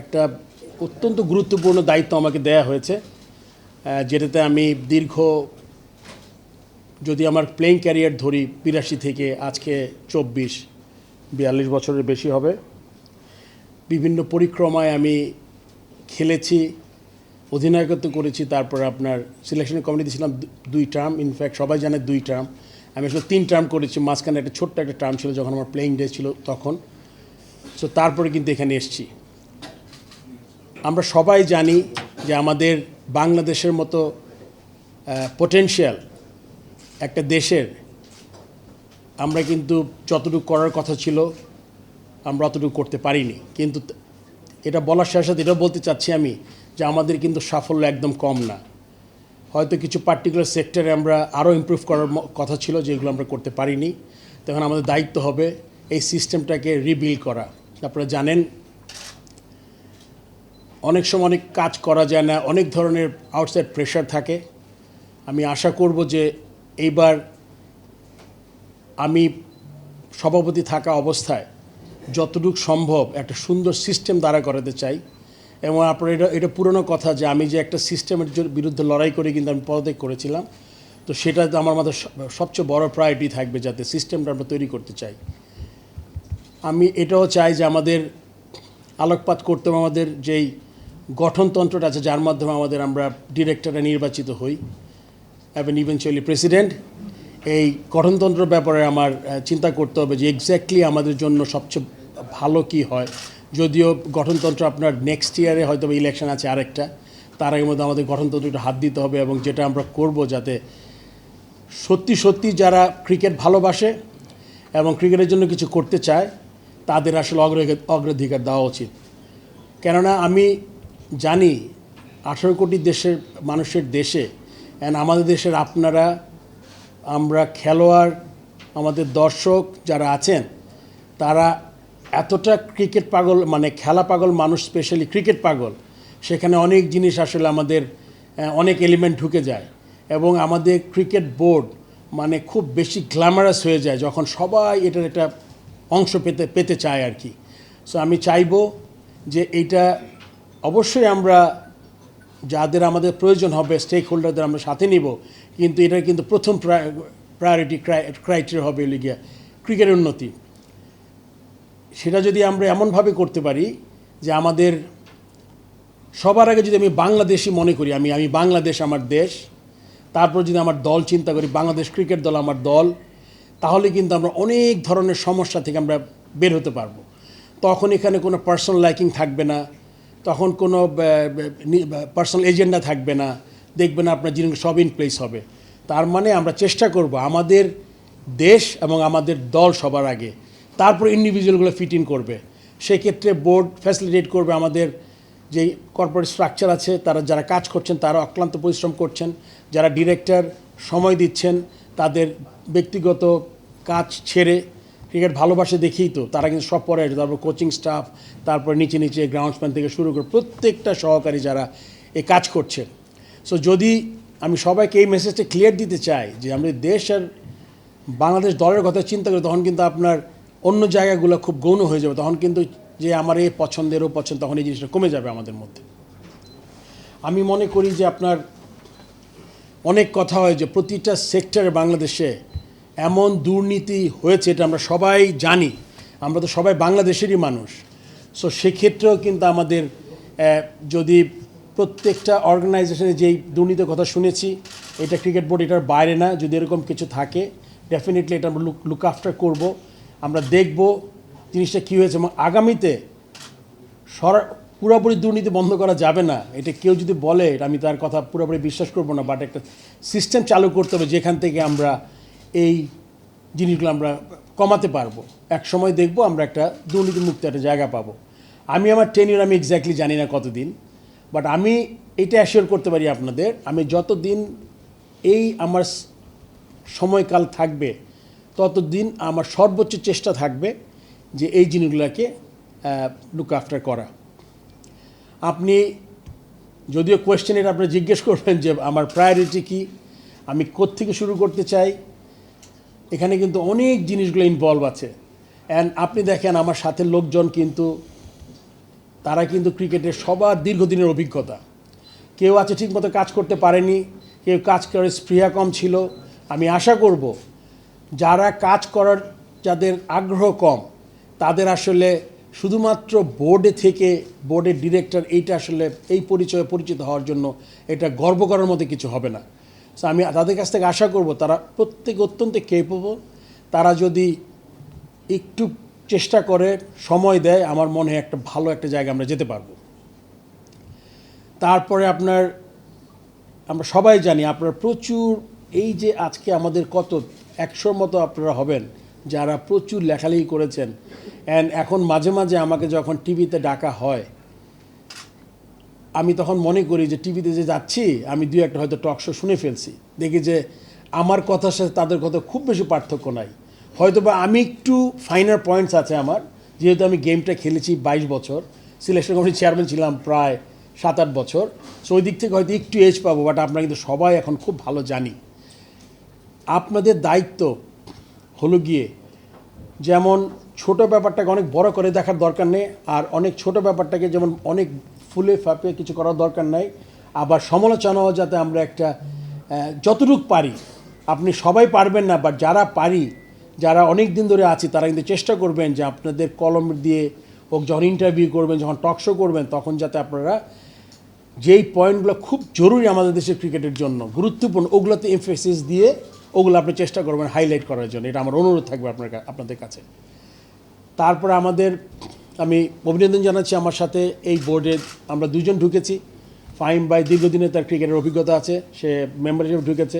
একটা অত্যন্ত গুরুত্বপূর্ণ দায়িত্ব আমাকে দেয়া হয়েছে যেটাতে আমি দীর্ঘ, যদি আমার প্লেইং ক্যারিয়ার ধরি, বিরাশি থেকে আজকে চব্বিশ, বিয়াল্লিশ বছরের বেশি হবে। বিভিন্ন পরিক্রমায় আমি খেলেছি, অধিনায়কত্ব করেছি, তারপর আপনার সিলেকশন কমিটিতে ছিলাম দুই টার্ম ইনফ্যাক্ট সবাই জানে দুই টার্ম আমি আসলে তিন টার্ম করেছি, মাঝখানে একটা ছোট্ট একটা টার্ম ছিল যখন আমার প্লেইং ডে ছিল তখন। সো তারপরে কিন্তু এখানে এসেছি। আমরা সবাই জানি যে আমাদের বাংলাদেশের মতো পটেনশিয়াল একটা দেশের, আমরা কিন্তু যতটুকু করার কথা ছিল, আমরা অতটুকু করতে পারিনি। কিন্তু এটা বলার সাথে সাথে এটাও বলতে চাচ্ছি আমি যে আমাদের কিন্তু সাফল্য একদম কম না। হয়তো কিছু পার্টিকুলার সেক্টরে আমরা আরও ইমপ্রুভ করার কথা ছিল যেগুলো আমরা করতে পারিনি। তখন আমাদের দায়িত্ব হবে এই সিস্টেমটাকে রিবিল্ড করা। আপনারা জানেন অনেক সময় অনেক কাজ করা যায় না, অনেক ধরনের আউটসাইড প্রেশার থাকে। আমি আশা করব যে এইবার আমি সভাপতি থাকা অবস্থায় যতটুকু সম্ভব একটা সুন্দর সিস্টেম দাঁড়া করাতে চাই। এবং আপনার এটা এটা পুরনো কথা যে আমি যে একটা সিস্টেমের বিরুদ্ধে লড়াই করে কিন্তু আমি পদত্যাগ করেছিলাম। তো সেটা আমার মাথায় সবচেয়ে বড় প্রায়োরিটি থাকবে যাতে সিস্টেমটা আমরা তৈরি করতে চাই। আমি এটাও চাই যে আমাদের আলোকপাত করতে আমাদের যেই গঠনতন্ত্রটা আছে, যার মাধ্যমে আমাদের আমরা ডিরেক্টররা নির্বাচিত হই। এবং ইভেনচুয়ালি প্রেসিডেন্ট এই গঠনতন্ত্রের ব্যাপারে আমার চিন্তা করতে হবে যে এক্স্যাক্টলি আমাদের জন্য সবচেয়ে ভালো কি হয়। যদিও গঠনতন্ত্র আপনার নেক্সট ইয়ারে হয়তো ইলেকশন আছে আরেকটা, তার আগের মধ্যে আমাদের গঠনতন্ত্রটা হাত দিতে হবে এবং যেটা আমরা করব যাতে সত্যি সত্যি যারা ক্রিকেট ভালোবাসে এবং ক্রিকেটের জন্য কিছু করতে চায়, তাদের আসলে অগ্রাধিকার দেওয়া উচিত। কেননা আমি জানি আঠেরো কোটি দেশের মানুষের দেশে অ্যান্ড আমাদের দেশের আপনারা, আমরা খেলোয়াড়, আমাদের দর্শক যারা আছেন, তারা এতটা ক্রিকেট পাগল মানে খেলা পাগল মানুষ স্পেশালি ক্রিকেট পাগল। সেখানে অনেক জিনিস আসলে আমাদের অনেক এলিমেন্ট ঢুকে যায়। এবং আমাদের ক্রিকেট বোর্ড মানে খুব বেশি গ্ল্যামারাস হয়ে যায় যখন সবাই এটার একটা অংশ পেতে পেতে চায় আর কি। সো আমি চাইব যে এইটা অবশ্যই আমরা যাদের আমাদের প্রয়োজন হবে স্টেক হোল্ডারদের আমরা সাথে নিব, কিন্তু এটা কিন্তু প্রথম প্রায়োরিটি ক্রাইটেরিয়া হবে লিগিয়া ক্রিকেটের উন্নতি। সেটা যদি আমরা এমনভাবে করতে পারি যে আমাদের সবার আগে যদি আমি বাংলাদেশি মনে করি, আমি আমি বাংলাদেশ আমার দেশ, তারপর যদি আমার দল চিন্তা করি, বাংলাদেশ ক্রিকেট দল আমার দল, তাহলে কিন্তু আমরা অনেক ধরনের সমস্যা থেকে আমরা বের হতে পারব। তখন এখানে কোনো পার্সোনাল লাইকিং থাকবে না তখন কোনো পার্সোনাল এজেন্ডা থাকবে না। দেখবেন আপনার জিনিস সব ইন প্লেস হবে। তার মানে আমরা চেষ্টা করব আমাদের দেশ এবং আমাদের দল সবার আগে। তারপর ইন্ডিভিজুয়ালগুলো ফিট ইন করবে। সেক্ষেত্রে বোর্ড ফ্যাসিলিটেট করবে আমাদের যেই কর্পোরেট স্ট্রাকচার আছে, তারা যারা কাজ করছেন, তারা অক্লান্ত পরিশ্রম করছেন। যারা ডিরেক্টর সময় দিচ্ছেন, তাদের ব্যক্তিগত কাজ ছেড়ে ক্রিকেট ভালোবাসে দেখেই তো, তারা কিন্তু সব পরে তারপর কোচিং স্টাফ তারপর নিচে নিচে গ্রাউন্ডসম্যান থেকে শুরু করে প্রত্যেকটা সহকারী যারা এ কাজ করছে। সো যদি আমি সবাইকে এই মেসেজটা ক্লিয়ার দিতে চাই যে আমাদের দেশ আর বাংলাদেশ দলের কথা চিন্তা করি, তখন কিন্তু আপনার অন্য জায়গাগুলো খুব গৌণ হয়ে যাবে। তখন কিন্তু যে আমার এই পছন্দের ও পছন্দ, তখন এই জিনিসটা কমে যাবে আমাদের মধ্যে। আমি মনে করি যে আপনার অনেক কথা হয় যে প্রতিটা সেক্টরে বাংলাদেশে এমন দুর্নীতি হয়েছে এটা আমরা সবাই জানি। আমরা তো সবাই বাংলাদেশেরই মানুষ। সো সেক্ষেত্রেও কিন্তু আমাদের যদি প্রত্যেকটা অর্গানাইজেশনে যেই দুর্নীতির কথা শুনেছি, এটা ক্রিকেট বোর্ড এটার বাইরে না, যদি এরকম কিছু থাকে ডেফিনেটলি এটা আমরা লুক লুক আফটার করব। আমরা দেখব জিনিসটা কী হয়েছে এবং আগামীতে সরা, পুরোপুরি দুর্নীতি বন্ধ করা যাবে না। এটা কেউ যদি বলে আমি তার কথা পুরোপুরি বিশ্বাস করব না বাট একটা সিস্টেম চালু করতে হবে যেখান থেকে আমরা এই জিনিসগুলো আমরা কমাতে পারব। এক সময় দেখব আমরা একটা দুর্নীতিমুক্ত একটা জায়গা পাবো। আমি আমার টেনিয়র আমি এক্স্যাক্টলি জানি না কতদিন বাট আমি এটা অ্যাসিওর করতে পারি আপনাদের, আমি যতদিন এই আমার সময়কাল থাকবে, ততদিন আমার সর্বোচ্চ চেষ্টা থাকবে যে এই জিনিসগুলোকে লুক আফটার করা। আপনি যদিও কোয়েশ্চেন এটা আপনি জিজ্ঞেস করবেন যে আমার প্রায়োরিটি কি, আমি কোত্থেকে শুরু করতে চাই এখানে কিন্তু অনেক জিনিসগুলো ইনভলভ আছে। অ্যান্ড আপনি দেখেন আমার সাথে লোকজন কিন্তু, তারা কিন্তু ক্রিকেটের সবার দীর্ঘদিনের অভিজ্ঞতা। কেউ আছে ঠিকমতো কাজ করতে পারেনি, কেউ কাজ করার স্পৃহা কম ছিল। আমি আশা করব, যারা কাজ করার, যাদের আগ্রহ কম, তাদের আসলে শুধুমাত্র বোর্ডে থেকে বোর্ডের ডিরেক্টর এইটা আসলে, এই পরিচয়ে পরিচিত হওয়ার জন্য এটা গর্ব করার মতো কিছু হবে না। সো আমি তাদের কাছ থেকে আশা করব তারা প্রত্যেকে অত্যন্ত কেপেবল তারা যদি একটু চেষ্টা করে, সময় দেয়, আমার মনে হয় একটা ভালো একটা জায়গা আমরা যেতে পারব। তারপরে আপনার, আমরা সবাই জানি আপনার প্রচুর, এই যে আজকে আমাদের কত, একশোর মতো আপনারা হবেন, যারা প্রচুর লেখালেখি করেছেন। অ্যান্ড এখন মাঝে মাঝে আমাকে যখন টিভিতে ডাকা হয় আমি তখন মনে করি যে টিভিতে যে যাচ্ছি, আমি দুই একটা হয়তো টক শো শুনে ফেলছি। দেখি যে আমার কথার সাথে তাদের কথা খুব বেশি পার্থক্য নাই। হয়তো বা আমি একটু ফাইনার পয়েন্টস আছে আমার, যেহেতু আমি গেমটা খেলেছি বাইশ বছর সিলেকশন কমিটির চেয়ারম্যান ছিলাম প্রায় সাত আট বছর সো ওই দিক থেকে হয়তো একটু এজ পাবো বাট আপনারা কিন্তু সবাই এখন খুব ভালো জানি। আপনাদের দায়িত্ব হলো গিয়ে যেমন ছোট ব্যাপারটাকে অনেক বড় করে দেখার দরকার নেই, আর অনেক ছোট ব্যাপারটাকে যেমন অনেক ফুলে ফাঁপে কিছু করার দরকার নাই। আবার সমালোচনাও যাতে আমরা একটা যতটুক পারি। আপনি সবাই পারবেন না বাট যারা পারি, যারা অনেক দিন ধরে আছি, তারা কিন্তু চেষ্টা করবেন যে আপনাদের কলম দিয়ে হোক, যখন ইন্টারভিউ করবেন, যখন টক শো করবেন, তখন যাতে আপনারা যেই পয়েন্টগুলো খুব জরুরি আমাদের দেশের ক্রিকেটের জন্য, গুরুত্বপূর্ণ, ওগুলোতে এমফেসিস দিয়ে ওগুলো আপনি চেষ্টা করবেন হাইলাইট করার জন্য। এটা আমার অনুরোধ থাকবে আপনার আপনাদের কাছে। তারপরে আমাদের আমি অভিনন্দন জানাচ্ছি আমার সাথে এই বোর্ডে আমরা দুজন ঢুকেছি। ফাইম বাই দীর্ঘদিনের তার ক্রিকেটের অভিজ্ঞতা আছে, সে মেম্বার হিসেবে ঢুকেছে।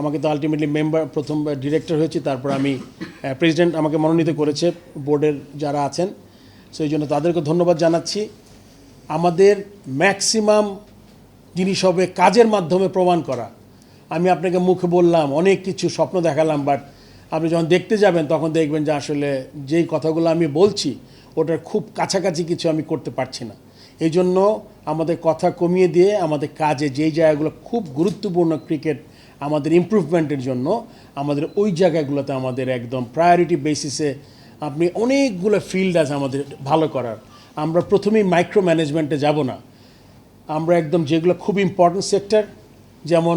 আমাকে তো আলটিমেটলি মেম্বার প্রথম ডিরেক্টর হয়েছি, তারপর আমি প্রেসিডেন্ট আমাকে মনোনীত করেছে বোর্ডের যারা আছেন। সেই জন্য তাদেরকে ধন্যবাদ জানাচ্ছি। আমাদের ম্যাক্সিমাম জিনিস হবে কাজের মাধ্যমে প্রমাণ করা। আমি আপনাকে মুখে বললাম, অনেক কিছু স্বপ্ন দেখালাম বাট আপনি যখন দেখতে যাবেন, তখন দেখবেন যে আসলে যেই কথাগুলো আমি বলছি ওটার খুব কাছাকাছি কিছু আমি করতে পারছি না। এই জন্য আমাদের কথা কমিয়ে দিয়ে আমাদের কাজে যেই জায়গাগুলো খুব গুরুত্বপূর্ণ ক্রিকেট আমাদের ইমপ্রুভমেন্টের জন্য, আমাদের ওই জায়গাগুলোতে আমাদের একদম প্রায়োরিটি বেসিসে আপনি অনেকগুলো ফিল্ড আছে আমাদের ভালো করার। আমরা প্রথমেই মাইক্রো ম্যানেজমেন্টে যাব না। আমরা একদম যেগুলো খুব ইম্পর্টেন্ট সেক্টর যেমন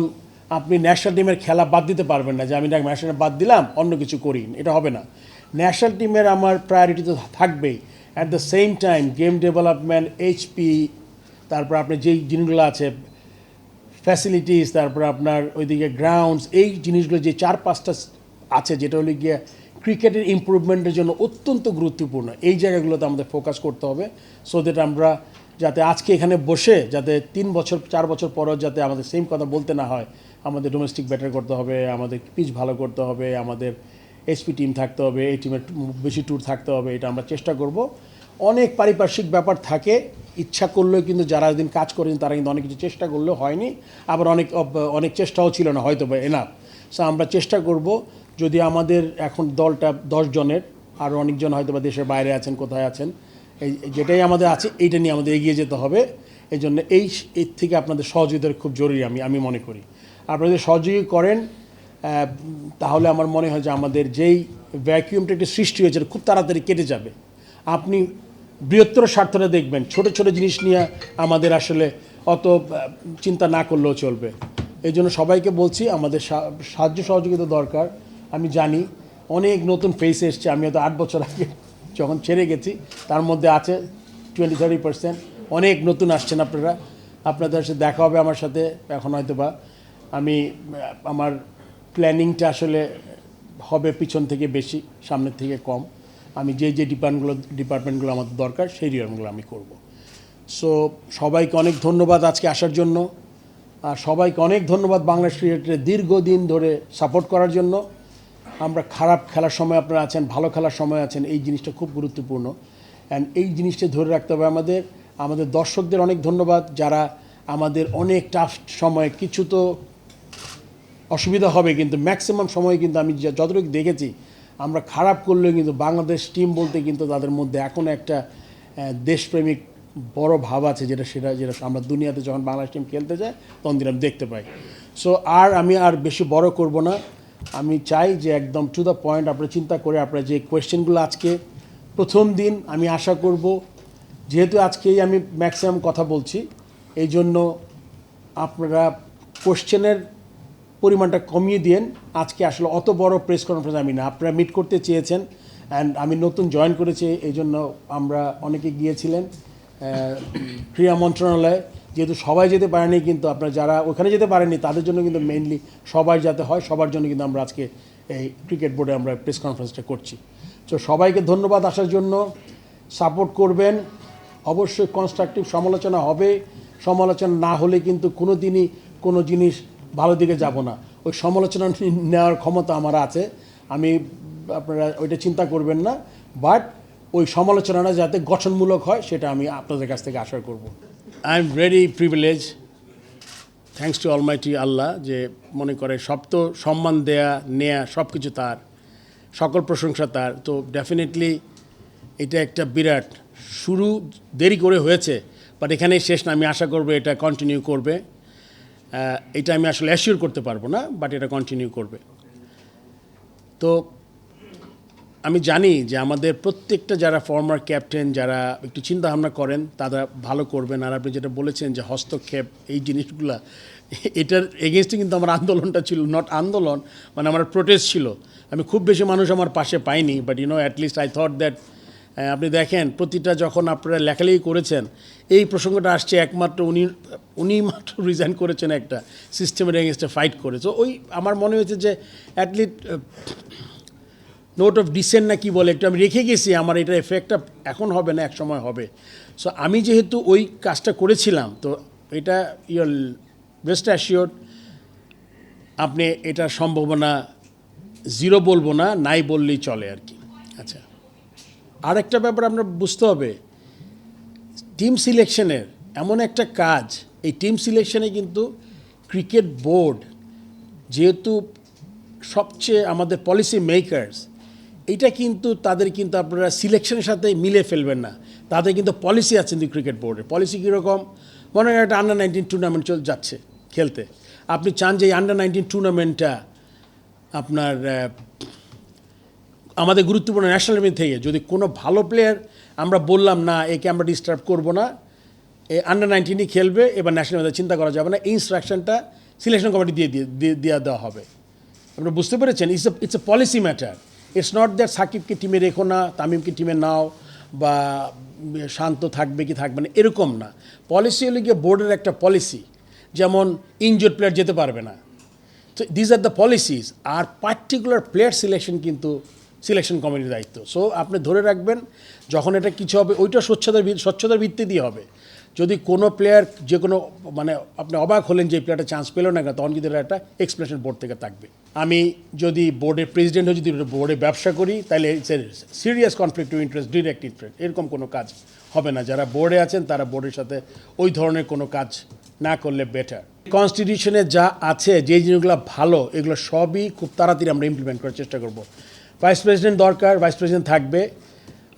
আপনি ন্যাশনাল টিমের খেলা বাদ দিতে পারবেন না, যে আমি ন্যাশনাল বাদ দিলাম, অন্য কিছু করি, এটা হবে না। ন্যাশনাল টিমের আমার প্রায়োরিটি তো থাকবেই। At the same time game development HP তারপর আপনার যেই জিনিসগুলো আছে ফ্যাসিলিটিস তারপর আপনার ওইদিকে গ্রাউন্ডস এই জিনিসগুলো যে চার পাঁচটা আছে, যেটা হলো গিয়ে ক্রিকেটের ইম্প্রুভমেন্টের জন্য অত্যন্ত গুরুত্বপূর্ণ। এই জায়গাগুলোতে আমাদের ফোকাস করতে হবে সো দ্যাট আমরা যাতে আজকে এখানে বসে, যাতে তিন বছর, চার বছর পরও যাতে আমাদের সেম কথা বলতে না হয়, আমাদের ডোমেস্টিক ব্যাটার করতে হবে, আমাদের পিচ ভালো করতে হবে, আমাদের এসপি টিম থাকতে হবে, এই টিমের বেশি ট্যুর থাকতে হবে, এটা আমরা চেষ্টা করব। অনেক পারিপার্শ্বিক ব্যাপার থাকে, ইচ্ছা করলেও কিন্তু যারা দিন কাজ করেন, তারা কিন্তু অনেক কিছু চেষ্টা করলেও হয়নি, আবার অনেক অনেক চেষ্টাও ছিল না, হয়তো বা এনাফ সো আমরা চেষ্টা করব, যদি আমাদের এখন দলটা দশ জনের, আর অনেকজন হয়তো বা দেশের বাইরে আছেন, কোথায় আছেন, এই যেটাই আমাদের আছে, এইটা নিয়ে আমাদের এগিয়ে যেতে হবে। এই জন্য এই, এর থেকে আপনাদের সহযোগিতার খুব জরুরি, আমি আমি মনে করি। আপনারা যদি সহযোগী করেন তাহলে আমার মনে হয় যে আমাদের যেই ভ্যাকিউমটা একটি সৃষ্টি হয়েছে খুব তাড়াতাড়ি কেটে যাবে। আপনি বৃহত্তর স্বার্থটা দেখবেন, ছোট ছোট জিনিস নিয়ে আমাদের আসলে অত চিন্তা না করলেও চলবে। এই জন্য সবাইকে বলছি, আমাদের সাহায্য সহযোগিতা দরকার। আমি জানি অনেক নতুন ফেস এসছে, আমি হয়তো আট বছর আগে যখন ছেড়ে গেছি, তার মধ্যে আছে টোয়েন্টি থার্টি পার্সেন্ট অনেক নতুন আসছেন আপনারা। আপনাদের সাথে দেখা হবে আমার সাথে, এখন হয়তো বা আমি আমার প্ল্যানিংটা আসলে হবে পিছন থেকে বেশি, সামনের থেকে কম। আমি যে যে ডিপার্টমেন্টগুলো ডিপার্টমেন্টগুলো আমাদের দরকার, সেই ডিপার্টমেন্টগুলো আমি করব। সো সবাইকে অনেক ধন্যবাদ আজকে আসার জন্য। আর সবাইকে অনেক ধন্যবাদ বাংলাদেশ ক্রিকেটের দীর্ঘদিন ধরে সাপোর্ট করার জন্য। আমরা খারাপ খেলার সময় আপনারা আছেন, ভালো খেলার সময় আছেন, এই জিনিসটা খুব গুরুত্বপূর্ণ। অ্যান্ড এই জিনিসটা ধরে রাখতে হবে আমাদের। আমাদের দর্শকদের অনেক ধন্যবাদ যারা আমাদের অনেক টাফ সময় কিছু তো অসুবিধা হবে, কিন্তু ম্যাক্সিমাম সময় কিন্তু আমি যতটুকু দেখেছি, আমরা খারাপ করলেও কিন্তু বাংলাদেশ টিম বলতে কিন্তু তাদের মধ্যে এখনও একটা দেশপ্রেমিক বড় ভাব আছে যেটা সেটা, যেটা আমরা দুনিয়াতে যখন বাংলাদেশ টিম খেলতে যায়, তখন দিন আমি দেখতে পাই। সো আর আমি আর বেশি বড় করব না। আমি চাই যে একদম টু দ্য পয়েন্ট আপনারা চিন্তা করে আপনারা যে কোয়েশ্চেনগুলো আজকে, প্রথম দিন আমি আশা করব, যেহেতু আজকেই আমি ম্যাক্সিমাম কথা বলছি, এই জন্য আপনারা কোশ্চেনের পরিমাণটা কমিয়ে দিয়েন। আজকে আসলে অত বড় প্রেস কনফারেন্স আমি না। আপনারা মিট করতে চেয়েছেন অ্যান্ড আমি নতুন জয়েন করেছি এই জন্য আমরা অনেকে গিয়েছিলেন ক্রীড়া মন্ত্রণালয়ে। যেহেতু সবাই যেতে পারেনি, কিন্তু আপনারা যারা ওখানে যেতে পারেনি তাদের জন্য কিন্তু মেইনলি সবাই যাতে হয়, সবার জন্য কিন্তু আমরা আজকে এই ক্রিকেট বোর্ডে আমরা প্রেস কনফারেন্সটা করছি। তো সবাইকে ধন্যবাদ আসার জন্য। সাপোর্ট করবেন। অবশ্যই কনস্ট্রাকটিভ সমালোচনা হবে। সমালোচনা না হলে কিন্তু কোনো দিনই কোনো জিনিস ভালো দিকে যাব না। ওই সমালোচনা নেওয়ার ক্ষমতা আমার আছে। আমি আপনারা ওইটা চিন্তা করবেন না। বাট ওই সমালোচনাটা যাতে গঠনমূলক হয়, সেটা আমি আপনাদের কাছ থেকে আশা করব। I am very privilege thanks to almighty Allah যে মনে করে সব তো সম্মান দেয়া, নেয়া সব কিছু তার, সকল প্রশংসা তার। তো ডেফিনেটলি এটা একটা বিরাট, শুরু দেরি করে হয়েছে বাট এখানেই শেষ না। আমি আশা করব এটা কন্টিনিউ করবে। এটা আমি আসলে অ্যাসিওর করতে পারব না বাট এটা কন্টিনিউ করবে। তো আমি জানি যে আমাদের প্রত্যেকটা যারা ফর্মার ক্যাপ্টেন যারা একটু চিন্তা ভাবনা করেন, তারা ভালো করবেন। আর আপনি যেটা বলেছেন যে হস্তক্ষেপ, এই জিনিসগুলা, এটার এগেনস্টে কিন্তু আমার আন্দোলনটা ছিল নট আন্দোলন মানে আমার প্রোটেস্ট ছিল। আমি খুব বেশি মানুষ আমার পাশে পাইনি but you know at least I thought that আপনি দেখেন, প্রতিটা যখন আপনারা লেখালেখি করেছেন, এই প্রসঙ্গটা আসছে একমাত্র উনি উনি মাত্র রিজাইন করেছেন একটা সিস্টেমের এগেনস্টে ফাইট করে। তো ওই আমার মনে হয়েছে যে অ্যাটলিস্ট নোট অফ ডিসেন্ট না কি বলে, একটু আমি রেখে গেছি, আমার এটা এফেক্টটা এখন হবে না, এক সময় হবে। সো আমি যেহেতু ওই কাজটা করেছিলাম, তো এটা ইউর বেস্ট অ্যাসিওর আপনি এটার সম্ভাবনা জিরো বলব না, নাই বললেই চলে আর কি। আচ্ছা। আর একটা ব্যাপার আপনার বুঝতে হবে টিম সিলেকশনের এমন একটা কাজ, এই টিম সিলেকশনে কিন্তু ক্রিকেট বোর্ড যেহেতু সবচেয়ে আমাদের পলিসি মেকার্স এটা কিন্তু তাদের কিন্তু আপনারা সিলেকশনের সাথে মিলে ফেলবেন না। তাদের কিন্তু পলিসি আছে কিন্তু ক্রিকেট বোর্ডের পলিসি কীরকম? মনে হয় একটা আন্ডার নাইনটিন টুর্নামেন্ট চল যাচ্ছে খেলতে। আপনি চান যে এই আন্ডার নাইনটিন টুর্নামেন্টটা আপনার আমাদের গুরুত্বপূর্ণ ন্যাশনাল টিম থেকে, যদি কোনো ভালো প্লেয়ার আমরা বললাম না, একে আমরা ডিস্টার্ব করব না, এ আন্ডার নাইনটিনই খেলবে, এবার ন্যাশনাল টিমে চিন্তা করা যাবে না, এই ইনস্ট্রাকশনটা সিলেকশন কমিটি দিয়ে দিয়ে দিয়ে দেওয়া হবে। আপনারা বুঝতে পেরেছেন? It's it's a policy matter it's not that সাকিবকে টিমে রেখো না, তামিমকে টিমে নাও, বা শান্ত থাকবে কি থাকবে না, এরকম না। পলিসি হলে গিয়ে বোর্ডের একটা পলিসি যেমন ইনজোর্ড প্লেয়ার যেতে পারবে না। তো these are the policies are particular player selection কিন্তু সিলেকশন কমিটির দায়িত্ব। সো আপনি ধরে রাখবেন, যখন এটা কিছু হবে, ওইটা স্বচ্ছতার স্বচ্ছতার দিয়ে হবে। যদি কোনো প্লেয়ার যে কোনো মানে আপনি অবাক হলেন যে প্লেয়ারটা চান্স পেল না কেন, তখন কিন্তু একটা এক্সপ্লেনেশন বোর্ড থেকে থাকবে। আমি যদি বোর্ডের প্রেসিডেন্ট হয়ে যদি বোর্ডে ব্যবসা করি তাহলে serious conflict to interest direct interest এরকম কোনো কাজ হবে না। যারা বোর্ডে আছেন, তারা বোর্ডের সাথে ওই ধরনের কোনো কাজ না করলে বেটার কনস্টিটিউশনে যা আছে, যে জিনিসগুলো ভালো, এগুলো সবই খুব তাড়াতাড়ি আমরা ইমপ্লিমেন্ট করার চেষ্টা করব। ভাইস প্রেসিডেন্ট দরকার ভাইস প্রেসিডেন্ট থাকবে।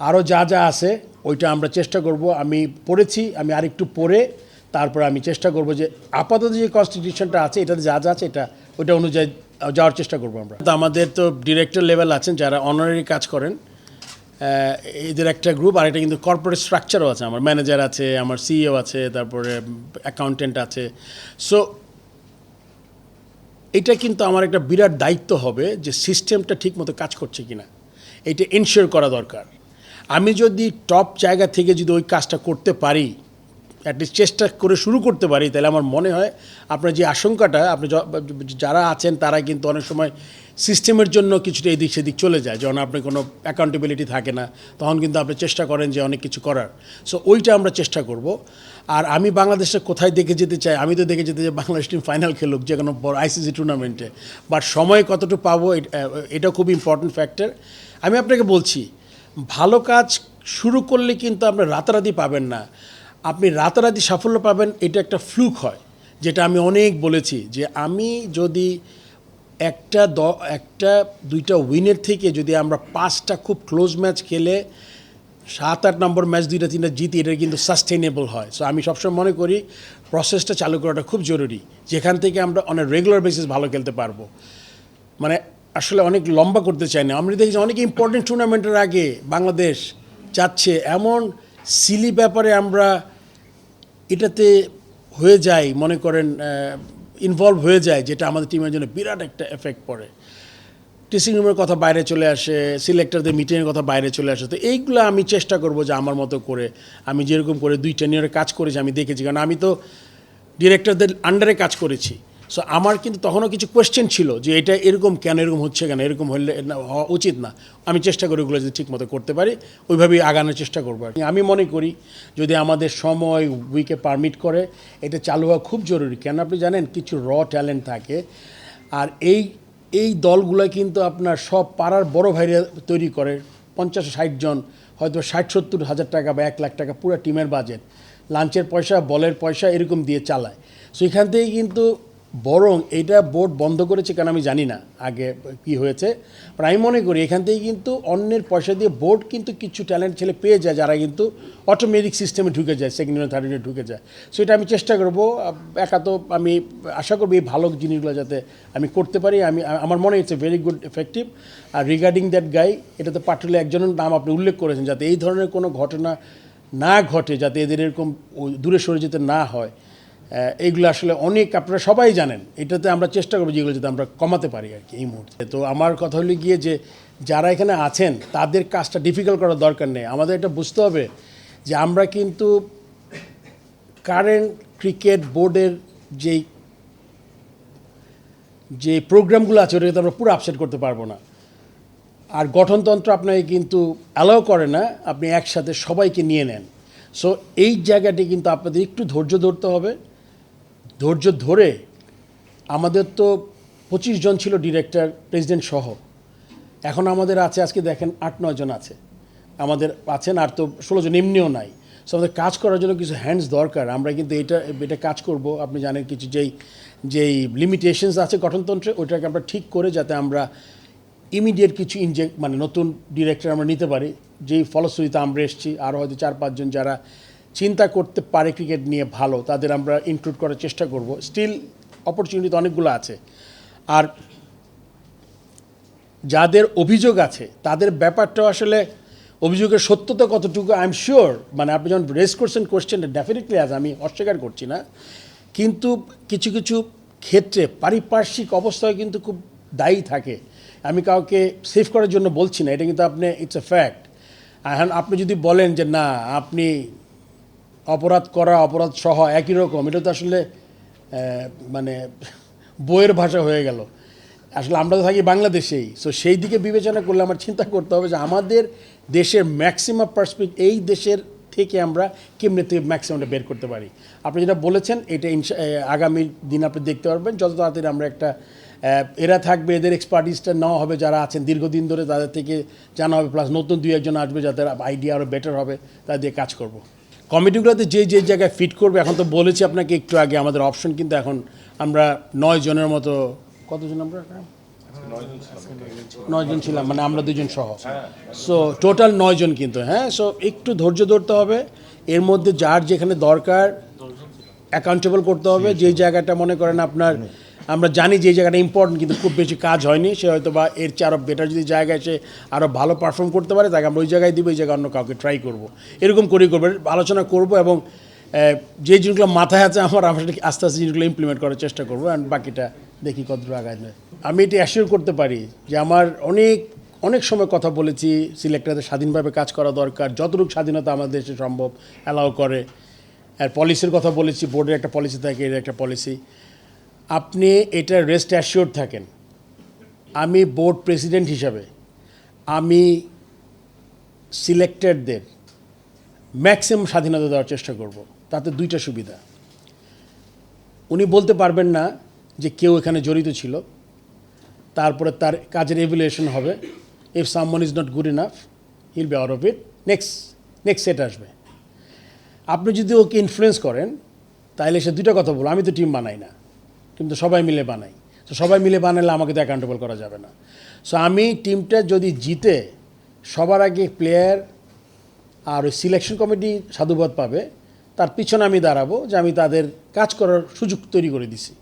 আরও যা যা আছে, ওইটা আমরা চেষ্টা করব। আমি পড়েছি, আমি আরেকটু পড়ে তারপরে আমি চেষ্টা করব যে আপাতত যে কনস্টিটিউশনটা আছে, এটাতে যা যা আছে, এটা, ওইটা অনুযায়ী যাওয়ার চেষ্টা করব আমরা। তো আমাদের তো ডিরেক্টর লেভেল আছেন যারা অনারারি কাজ করেন। এদের একটা গ্রুপ আর এটা কিন্তু কর্পোরেট স্ট্রাকচারও আছে। আমার ম্যানেজার আছে, আমার সিইও আছে, তারপরে অ্যাকাউন্টেন্ট আছে। সো এটা কিন্তু আমার একটা বিরাট দায়িত্ব হবে যে সিস্টেমটা ঠিকমতো কাজ করছে কিনা। এটা এনশিওর করা দরকার। আমি যদি টপ জায়গা থেকে যদি ওই কাজটা করতে পারি অ্যাটলিস্ট চেষ্টা করে শুরু করতে পারি, তাহলে আমার মনে হয় আপনার যে আশঙ্কাটা, আপনি যারা আছেন তারা কিন্তু অনেক সময় সিস্টেমের জন্য কিছুটা এদিক সেদিক চলে যায়। যখন আপনি কোনো অ্যাকাউন্টেবিলিটি থাকে না, তখন কিন্তু আপনি চেষ্টা করেন যে অনেক কিছু করার। সো ওইটা আমরা চেষ্টা করব। আর আমি বাংলাদেশে কোথায় দেখে যেতে চাই? আমি তো দেখে যেতে চাই বাংলাদেশ টিম ফাইনাল খেলুক, যে কোনো বড় আইসিসি টুর্নামেন্টে বাট সময় কতটুকু পাবো, এট- খুব ইম্পর্ট্যান্ট ফ্যাক্টর আমি আপনাকে বলছি, ভালো কাজ শুরু করলে কিন্তু আপনি রাতারাতি পাবেন না। আপনি রাতারাতি সাফল্য পাবেন, এটা একটা ফ্লুক হয়। যেটা আমি অনেক বলেছি যে আমি যদি একটা দ, একটা দুইটা উইনের থেকে যদি আমরা পাঁচটা খুব ক্লোজ ম্যাচ খেলে সাত আট নম্বর ম্যাচ দুইটা, তিনটা জিতি এটা কিন্তু সাস্টেনেবল হয়। সো আমি সবসময় মনে করি প্রসেসটা চালু করাটা খুব জরুরি, যেখান থেকে আমরা অনেক রেগুলার বেসিস ভালো খেলতে পারব। মানে আসলে অনেক লম্বা করতে চাই না। আমরা দেখছি অনেক ইম্পর্টেন্ট টুর্নামেন্টের আগে বাংলাদেশ যাচ্ছে, এমন সিলি ব্যাপারে আমরা এটাতে হয়ে যায় মনে করেন ইনভলভ হয়ে যায় যেটা আমাদের টিমের জন্য বিরাট একটা এফেক্ট পড়ে। টিচিং রুমের কথা বাইরে চলে আসে সিলেক্টরদের মিটিংয়ের কথা বাইরে চলে আসে। তো এইগুলো আমি চেষ্টা করব যে আমার মতো করে, আমি যেরকম করে দুই টেনিয়রে কাজ করেছি আমি দেখেছি। কারণ আমি তো ডিরেক্টরদের আন্ডারে কাজ করেছি। সো আমার কিন্তু তখনও কিছু কোয়েশ্চেন ছিল যে এটা এরকম কেন, এরকম হচ্ছে কেন, এরকম হলে হওয়া উচিত না। আমি চেষ্টা করি ওগুলো যদি ঠিক মতো করতে পারি, ওইভাবেই আগানোর চেষ্টা করব আমি মনে করি যদি আমাদের সময় উইকে পারমিট করে, এটা চালু হওয়া খুব জরুরি। কেন আপনি জানেন, কিছু র ট্যালেন্ট থাকে। আর এই এই দলগুলো কিন্তু আপনার সব পাড়ার বড় ভাইরা তৈরি করে, পঞ্চাশ ষাট জন, হয়তো ষাট, সত্তর হাজার টাকা বা এক লাখ টাকা পুরো টিমের বাজেট লাঞ্চের পয়সা বলের পয়সা এরকম দিয়ে চালায়। সেখান থেকে কিন্তু বরং এটা বোর্ড বন্ধ করেছে কেন আমি জানি না, আগে কি হয়েছে। আমি মনে করি এখান থেকে কিন্তু অন্যের পয়সা দিয়ে বোর্ড কিন্তু কিছু ট্যালেন্ট ছেলে পেয়ে যায় যারা কিন্তু অটোমেটিক সিস্টেমে ঢুকে যায় সেকেন্ড ইয়ার থার্ড ইয়ার ঢুকে যায়। সো এটা আমি চেষ্টা করব একা তো আমি আশা করব এই ভালো জিনিসগুলো যাতে আমি করতে পারি। আমি আমার মনে হচ্ছে ভেরি গুড এফেক্টিভ আর রিগার্ডিং দ্যাট গাই এটাতে পাটলে একজনের নাম আপনি উল্লেখ করেছেন, যাতে এই ধরনের কোনো ঘটনা না ঘটে, যাতে এদের এরকম দূরে সরে যেতে না হয়। এইগুলো আসলে অনেক আপনারা সবাই জানেন। এটাতে আমরা চেষ্টা করব যেগুলো যাতে আমরা কমাতে পারি আর কি এই মুহূর্তে। তো আমার কথা হলো গিয়ে যে, যারা এখানে আছেন, তাদের কাজটা ডিফিকাল্ট করার দরকার নেই। আমাদের এটা বুঝতে হবে যে আমরা কিন্তু কারেন্ট ক্রিকেট বোর্ডের যেই যে প্রোগ্রামগুলো আছে, ওটাকে আমরা পুরো আপসেট করতে পারব না। আর গঠনতন্ত্র আপনাকে কিন্তু অ্যালাউ করে না, আপনি একসাথে সবাইকে নিয়ে নেন। সো এই জায়গাটি কিন্তু আপনাদের একটু ধৈর্য ধরতে হবে। ধৈর্য ধরে আমাদের তো পঁচিশ জন ছিল ডিরেক্টর প্রেসিডেন্ট সহ। এখন আমাদের আছে, আজকে দেখেন আট, নয় জন আছে। আমাদের আছেন আর তো ষোলো জন, এমনিও নাই। সো আমাদের কাজ করার জন্য কিছু হ্যান্ডস দরকার। আমরা কিন্তু এটা এটা কাজ করব। আপনি জানেন কিছু যেই যেই লিমিটেশনস আছে গঠনতন্ত্রে, ওইটাকে আমরা ঠিক করে যাতে আমরা ইমিডিয়েট কিছু ইনজেক্ট মানে নতুন ডিরেক্টর আমরা নিতে পারি। যেই ফলশ্রুতিতে আমরা এসেছি আরও হয়তো চার পাঁচজন যারা চিন্তা করতে পারে ক্রিকেট নিয়ে ভালো, তাদের আমরা ইনক্লুড করার চেষ্টা করব। স্টিল অপরচুনিটি তো অনেকগুলো আছে। আর যাদের অভিযোগ আছে, তাদের ব্যাপারটা আসলে অভিযোগের সত্যতা কতটুকু আই এম শিওর মানে আপনি যখন রেস করছেন কোশ্চেনটা ডেফিনেটলি আজ আমি অস্বীকার করছি না। কিন্তু কিছু কিছু ক্ষেত্রে পারিপার্শ্বিক অবস্থায় কিন্তু খুব দায়ী থাকে। আমি কাউকে সেভ করার জন্য বলছি না, এটা কিন্তু আপনি ইটস এ ফ্যাক্ট এখন আপনি যদি বলেন যে না, আপনি অপরাধ করা, অপরাধ সহ একই রকম। এটা তো আসলে মানে বইয়ের ভাষা হয়ে গেল। আসলে আমরা তো থাকি বাংলাদেশেই। সো সেই দিকে বিবেচনা করলে আমার চিন্তা করতে হবে যে আমাদের দেশের ম্যাক্সিমাম পার্সপেক্ট এই দেশের থেকে আমরা কেমনে থেকে ম্যাক্সিমামটা বের করতে পারি? আপনি যেটা বলেছেন, এটা আগামী দিন আপনি দেখতে পারবেন। যত তাড়াতাড়ি আমরা একটা এরা থাকবে, এদের এক্সপার্টিসটা নেওয়া হবে, যারা আছেন, দীর্ঘদিন ধরে তাদের থেকে জানা হবে প্লাস নতুন দুই একজন আসবে যাদের আইডিয়া আরও বেটার হবে তাদের দিয়ে কাজ করব। কমিটিগুলোতে যে যে জায়গায় ফিট করবে, এখন তো বলেছি আপনাকে একটু আগে, আমাদের অপশন কিন্তু এখন আমরা নয় জনের মতো, কতজন আমরা? নয় জন ছিলাম মানে আমরা দুজন সহ। সো টোটাল নয় জন কিন্তু হ্যাঁ? সো একটু ধৈর্য ধরতে হবে। এর মধ্যে যার যেখানে দরকার অ্যাকাউন্টেবল করতে হবে। যেই জায়গাটা মনে করেন আপনার আমরা জানি যে এই জায়গাটা ইম্পর্টেন্ট কিন্তু খুব বেশি কাজ হয়নি। সে হয়তো বা এর চেয়ে আরও বেটার যদি জায়গায় সে আরও ভালো পারফর্ম করতে পারে, তাকে আমরা ওই জায়গায় দিব ওই জায়গায় অন্য কাউকে ট্রাই করব। এরকম করেই করব আলোচনা করব এবং যে জিনিসগুলো মাথায় আছে আমার, আমরা আস্তে আস্তে জিনিসগুলো ইমপ্লিমেন্ট করার চেষ্টা করব অ্যান্ড বাকিটা দেখি কতটুকু আগায় নেয় আমি এটি অ্যাসিওর করতে পারি যে আমার অনেক অনেক সময় কথা বলেছি সিলেক্টরদের স্বাধীনভাবে কাজ করা দরকার, যতটুকু স্বাধীনতা আমাদের দেশে সম্ভব অ্যালাউ করে। আর পলিসির কথা বলেছি বোর্ডের একটা পলিসি থাকে, এর একটা পলিসি আপনি এটা রেস্ট অ্যাসিওর থাকেন। আমি বোর্ড প্রেসিডেন্ট হিসাবে, আমি সিলেক্টেডদের ম্যাক্সিমাম স্বাধীনতা দেওয়ার চেষ্টা করব, তাতে দুইটা সুবিধা। উনি বলতে পারবেন না যে কেউ এখানে জড়িত ছিল, তারপরে তার কাজের এভুলেশন হবে if someone is not good enough he'll be out of it next next set আসবে। আপনি যদি ওকে ইনফ্লুয়েন্স করেন তাহলে সে দুটো কথা বলো আমি তো টিম বানাই না। কিন্তু সবাই মিলে বানাই। তো সবাই মিলে বানালে আমাকে তো অ্যাকাউন্টেবল করা যাবে না। সো আমি টিমটা যদি জিতে, সবার আগে প্লেয়ার আর ওই সিলেকশন কমিটি সাধুবাদ পাবে, তার পিছনে আমি দাঁড়াবো যে আমি তাদের কাজ করার সুযোগ তৈরি করে দিছি।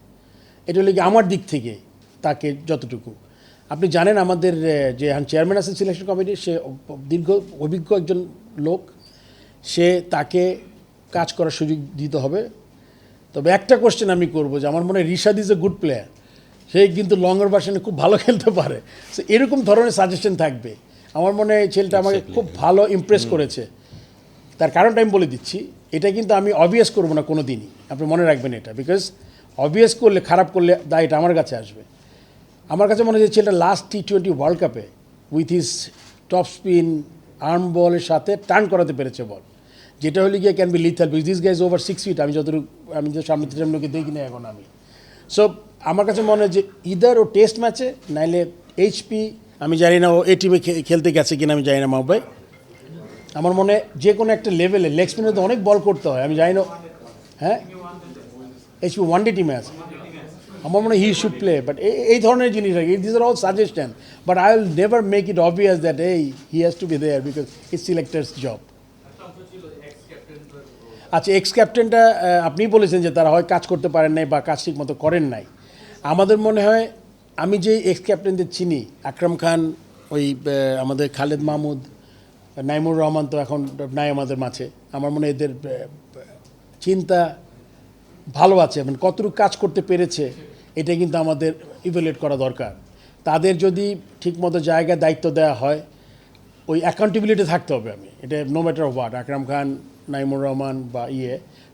এটা হলো কি আমার দিক থেকে তাকে যতটুকু। আপনি জানেন আমাদের যে চেয়ারম্যান আছেন সিলেকশন কমিটির সে দীর্ঘ, অভিজ্ঞ একজন লোক। সে তাকে কাজ করার সুযোগ দিতে হবে। তবে একটা কোশ্চেন আমি করব যে আমার মনে হয় Rishad is a good player সে কিন্তু লঙ্গর ভার্সনে খুব ভালো খেলতে পারে। সো এরকম ধরনের সাজেশন থাকবে। আমার মনে হয় ছেলেটা আমাকে খুব ভালো ইমপ্রেস করেছে। তার কারণটা আমি বলে দিচ্ছি এটা কিন্তু আমি অবভিয়াস করব না কোনো দিনই আপনি মনে রাখবেন এটা। বিকজ অবভিয়াস করলে খারাপ করলে দায়টা আমার কাছে আসবে। আমার কাছে মনে হয় যে ছেলেটা লাস্ট টি টোয়েন্টি ওয়ার্ল্ড কাপে with his top spin arm বলের সাথে টার্ন করাতে পেরেছে বল যেটা হলে গিয়ে can be lethal because this guy's over six feet আমি যতটুকু, আমি যে সামনে থেকে লোকে দেখি না এখন আমি। সো আমার কাছে মনে হয় যে ইদার ও টেস্ট ম্যাচে নাইলে এইচপি আমি জানি না ও এ টিমে খেলতে গেছে কিনা, আমি জানি না মাহবাই আমার মনে হয় যে কোনো একটা লেভেলে লেগ স্পিনে তো অনেক বল করতে হয়, আমি জানি না হ্যাঁ? এইচপি ওয়ান ডে টিমে আছে। আমার মনে হয় হি শুড প্লে বাট এই ধরনের জিনিস আর this are all suggestion but I will never make it obvious that এই he has to be there because it selectors job আচ্ছা এক্স ক্যাপ্টেনটা আপনি বলেছেন যে তারা হয় কাজ করতে পারেন নাই বা কাজ ঠিক মতো করেন নাই। আমাদের মনে হয়, আমি যে এক্স ক্যাপ্টেনদের চিনি, আকরাম খান, ওই আমাদের খালেদ মাহমুদ, নাইমুর রহমান তো এখন নাই আমাদের মাঝে। আমার মনে এদের চিন্তা ভালো আছে মানে কতটুকু কাজ করতে পেরেছে, এটা কিন্তু আমাদের ইভ্যালুয়েট করা দরকার। তাদের যদি ঠিকমতো জায়গায় দায়িত্ব দেওয়া হয় ওই অ্যাকাউন্টেবিলিটি থাকতে হবে আমি। এটা no matter what Akram Khan, Naimur Rahman বা ইয়ে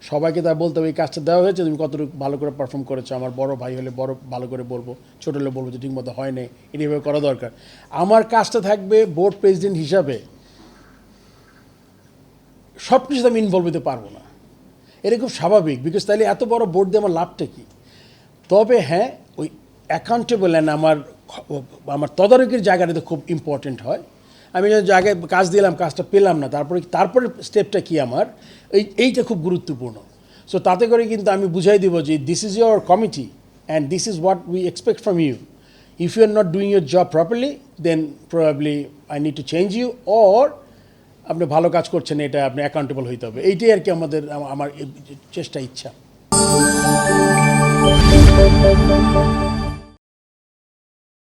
সবাইকে তার বলতে হবে, এই কাজটা দেওয়া হয়েছে, তুমি কতটুকু ভালো করে পারফর্ম করেছ? আমার বড় ভাই হলে বড়, ভালো করে বলব, ছোটো হলে বলব যে ঠিকমতো হয় নাই। এটা এভাবে করা দরকার। আমার কাজটা থাকবে বোর্ড প্রেসিডেন্ট হিসাবে। সব কিছুতে আমি ইনভলভ হতে পারব না। এটা খুব স্বাভাবিক বিকজ তাহলে এত বড় বোর্ড দিয়ে আমার লাভটা কী? তবে হ্যাঁ ওই অ্যাকাউন্টেবল অ্যান্ড আমার আমার তদারকির জায়গাটাতে খুব ইম্পর্টেন্ট হয়। আমি যে জায়গায় কাজ দিলাম, কাজটা পেলাম না, তারপরে তারপরে স্টেপটা কি আমার? এই, এইটা খুব গুরুত্বপূর্ণ। সো তাতে করে কিন্তু আমি বুঝাই দিব যে this is your committee and this is what we expect from you if you are not doing your job properly then probably I need to change you or আপনি ভালো কাজ করছেন, এটা আপনি অ্যাকাউন্টেবল হইতে হবে। এইটাই আর কি আমাদের আমার চেষ্টা, ইচ্ছা।